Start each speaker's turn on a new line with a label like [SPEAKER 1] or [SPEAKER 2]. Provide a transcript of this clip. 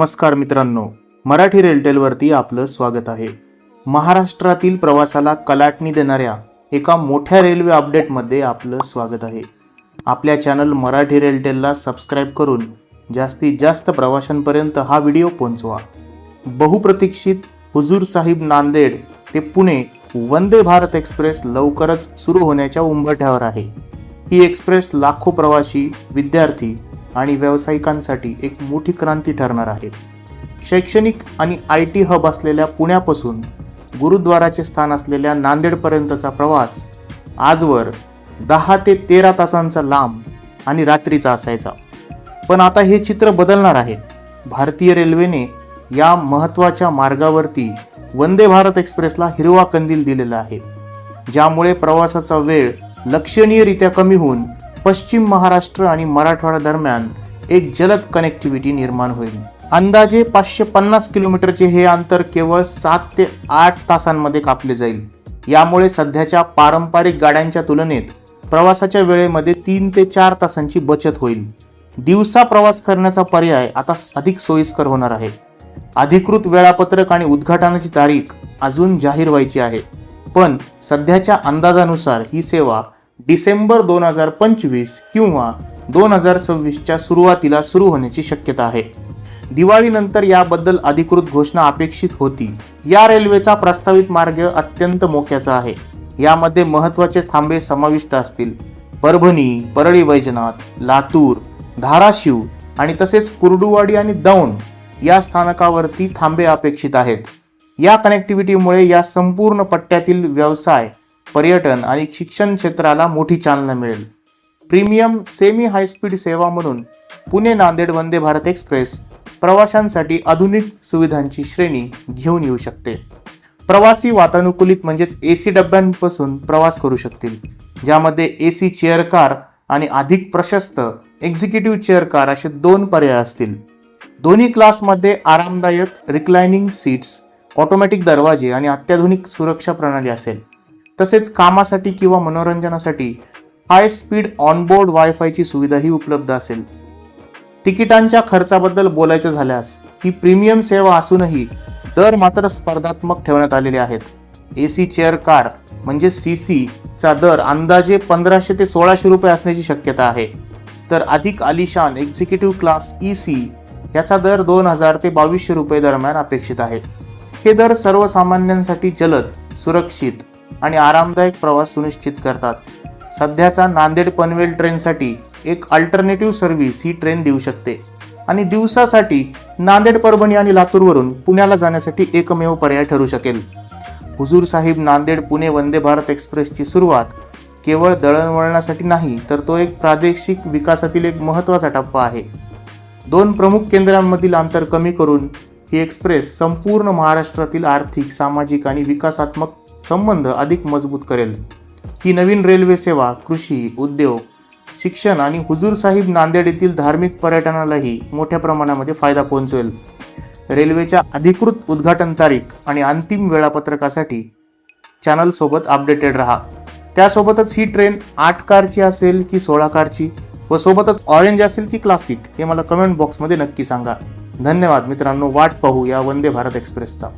[SPEAKER 1] नमस्कार मित्रांनो मराठी रेलटेलवरती आपलं स्वागत आहे. महाराष्ट्रातील प्रवासाला कलाटणी देणाऱ्या एका मोठ्या रेल्वे अपडेटमध्ये आपलं स्वागत आहे. आपल्या चॅनल मराठी रेलटेलला सबस्क्राईब करून जास्तीत जास्त प्रवाशांपर्यंत हा व्हिडिओ पोहोचवा. बहुप्रतीक्षित हुजूर साहिब नांदेड ते पुणे वंदे भारत एक्सप्रेस लवकरच सुरू होण्याच्या उंबरठ्यावर आहे. ही एक्सप्रेस लाखो प्रवासी विद्यार्थी आणि व्यावसायिकांसाठी एक मोठी क्रांती ठरणार आहे. शैक्षणिक आणि आय टी हब असलेल्या पुण्यापासून गुरुद्वाराचे स्थान असलेल्या नांदेडपर्यंतचा प्रवास आजवर दहा ते तेरा तासांचा लांब आणि रात्रीचा असायचा. पण आता हे चित्र बदलणार आहे. भारतीय रेल्वेने या महत्त्वाच्या मार्गावरती वंदे भारत एक्सप्रेसला हिरवा कंदील दिलेला आहे. ज्यामुळे प्रवासाचा वेळ लक्षणीयरित्या कमी होऊन पश्चिम महाराष्ट्र आणि मराठवाडा दरम्यान एक जलद कनेक्टिव्हिटी निर्माण होईल. अंदाजे पाचशे पन्नास किलोमीटरचे हे अंतर केवळ सात ते आठ तासांमध्ये कापले जाईल. यामुळे सध्याच्या पारंपरिक गाड्यांच्या तुलनेत प्रवासाच्या वेळेमध्ये तीन ते चार तासांची बचत होईल. दिवसा प्रवास करण्याचा पर्याय आता अधिक सोयीस्कर होणार आहे. अधिकृत वेळापत्रक आणि उद्घाटनाची तारीख अजून जाहीर व्हायची आहे. पण सध्याच्या अंदाजानुसार ही सेवा डिसेंबर दोन हजार पंचवीस किंवा दोन हजार सव्वीसच्या सुरुवातीला सुरू होण्याची शक्यता आहे. दिवाळीनंतर याबद्दल अधिकृत घोषणा अपेक्षित होती. या रेल्वेचा प्रस्तावित मार्ग अत्यंत मोक्याचा आहे. यामध्ये महत्त्वाचे थांबे समाविष्ट असतील. परभणी परळी वैजनाथ लातूर धाराशिव आणि तसेच कुर्डुवाडी आणि दौंड या स्थानकावरती थांबे अपेक्षित आहेत. या कनेक्टिव्हिटीमुळे या संपूर्ण पट्ट्यातील व्यवसाय पर्यटन आणि शिक्षण क्षेत्राला मोठी चालना मिळेल. प्रीमियम सेमी हायस्पीड सेवा म्हणून पुणे नांदेड वंदे भारत एक्सप्रेस प्रवाशांसाठी आधुनिक सुविधांची श्रेणी घेऊन येऊ शकते. प्रवासी वातानुकूलित म्हणजेच ए सी डब्यांपासून प्रवास करू शकतील ज्यामध्ये ए सी चेअर कार आणि अधिक प्रशस्त एक्झिक्युटिव्ह चेअर कार असे दोन पर्याय असतील. दोन्ही क्लासमध्ये आरामदायक रिक्लायनिंग सीट्स ऑटोमॅटिक दरवाजे आणि अत्याधुनिक सुरक्षा प्रणाली असेल. तसेच कामासाठी किंवा मनोरंजनासाठी हाय स्पीड ऑनबोर्ड वायफायची सुविधाही उपलब्ध असेल. तिकिटांच्या खर्चाबद्दल बोलायचं झाल्यास ही प्रीमियम सेवा असूनही दर मात्र स्पर्धात्मक ठेवण्यात आलेले आहेत. ए सी चेअर कार म्हणजे सी सीचा दर अंदाजे पंधराशे ते सोळाशे रुपये असण्याची शक्यता आहे. तर अधिक आलिशान एक्झिक्युटिव्ह क्लास ई सी याचा दर दोन हजार ते बावीसशे रुपये दरम्यान अपेक्षित आहे. हे दर सर्वसामान्यांसाठी जलद सुरक्षित आणि आरामदायक प्रवास सुनिश्चित करतात. सध्याचा नांदेड पनवेल ट्रेनसाठी एक अल्टरनेटिव्ह सर्व्हिस ही ट्रेन देऊ शकते. आणि दिवसासाठी नांदेड परभणी आणि लातूरवरून पुण्याला जाण्यासाठी एकमेव पर्याय ठरू शकेल. हुजूर साहिब नांदेड पुणे वंदे भारत एक्सप्रेसची सुरुवात केवळ दळणवळणासाठी नाही तर तो एक प्रादेशिक विकासातील एक महत्त्वाचा टप्पा आहे. दोन प्रमुख केंद्रांमधील अंतर कमी करून ही एक्सप्रेस संपूर्ण महाराष्ट्रातील आर्थिक सामाजिक आणि विकासात्मक संबंध अधिक मजबूत करेल. ही नवीन रेल्वे सेवा कृषी उद्योग शिक्षण आणि हुजूर साहिब नांदेड येथील धार्मिक पर्यटनालाही मोठ्या प्रमाणामध्ये फायदा पोहोचवेल. रेल्वेच्या अधिकृत उद्घाटन तारीख आणि अंतिम वेळापत्रकासाठी चॅनलसोबत अपडेटेड राहा. त्यासोबतच ही ट्रेन आठ कारची असेल की सोळा कारची? व सोबतच ऑरेंज असेल की क्लासिक हे मला कमेंट बॉक्समध्ये नक्की सांगा. धन्यवाद मित्रांनो. वाट पाहू या वंदे भारत एक्सप्रेसचा.